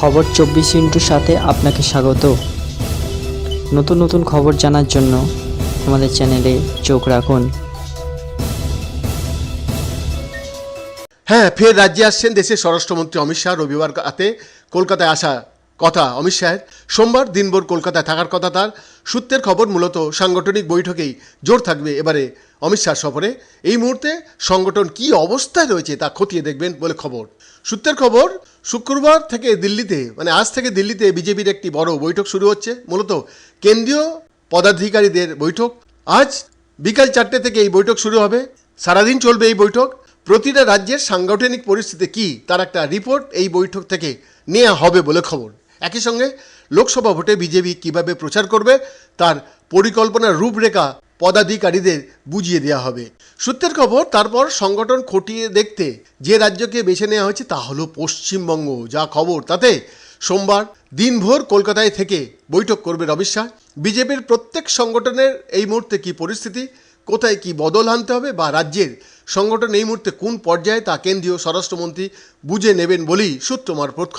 খবর চব্বিশ ইন্টুর সাথে আপনাকে স্বাগত। নতুন নতুন খবর জানার জন্য আমাদের চ্যানেলে চোখ রাখুন। হ্যাঁ ফের রাজ্যে আসছেন দেশের স্বরাষ্ট্রমন্ত্রী অমিত শাহ রবিবার রাতে কলকাতায় আসা কথা, অমিত শাহের। সোমবার দিনভর কলকাতায় থাকার কথা তার। সূত্রের খবর, মূলত সাংগঠনিক বৈঠকেই জোর থাকবে এবারে অমিত শাহ সফরে। এই মুহূর্তে সংগঠন কি অবস্থায় রয়েছে তা খতিয়ে দেখবেন বলে খবর। সূত্রের খবর, শুক্রবার থেকে দিল্লিতে মানে আজ থেকে দিল্লিতে বিজেপির একটি বড় বৈঠক শুরু হচ্ছে। মূলত কেন্দ্রীয় পদাধিকারীদের বৈঠক। আজ বিকাল চারটে থেকে এই বৈঠক শুরু হবে। সারাদিন চলবে এই বৈঠক। প্রতিটা রাজ্যের সাংগঠনিক পরিস্থিতি কি, তার একটা রিপোর্ট এই বৈঠক থেকে নেওয়া হবে বলে খবর। একই সঙ্গে লোকসভা ভোটে বিজেপি কীভাবে প্রচার করবে, তার পরিকল্পনার রূপরেখা পদাধিকারীদের বুঝিয়ে দেওয়া হবে। সূত্রের খবর, তারপর সংগঠন খটিয়ে দেখতে যে রাজ্যকে বেছে নেওয়া হয়েছে তা হলো পশ্চিমবঙ্গ। যা খবর, তাতে সোমবার দিনভর কলকাতায় থেকে বৈঠক করবে অমিত শাহ। বিজেপির প্রত্যেক সংগঠনের এই মুহূর্তে কি পরিস্থিতি, কোথায় কি বদল আনতে হবে বা রাজ্যের সংগঠন এই মুহূর্তে কোন পর্যায়ে, তা কেন্দ্রীয় স্বরাষ্ট্রমন্ত্রী বুঝে নেবেন বলেই সূত্র মারফত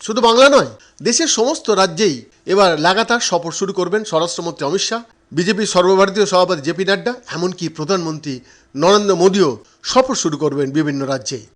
শুধু বাংলা নয়, দেশের সমস্ত রাজ্যেই এবার লাগাতার সফর শুরু করবেন স্বরাষ্ট্রমন্ত্রী অমিত শাহ বিজেপির সর্বভারতীয় সভাপতি জেপি নাড্ডা, এমনকি প্রধানমন্ত্রী নরেন্দ্র মোদীও সফর শুরু করবেন বিভিন্ন রাজ্যেই।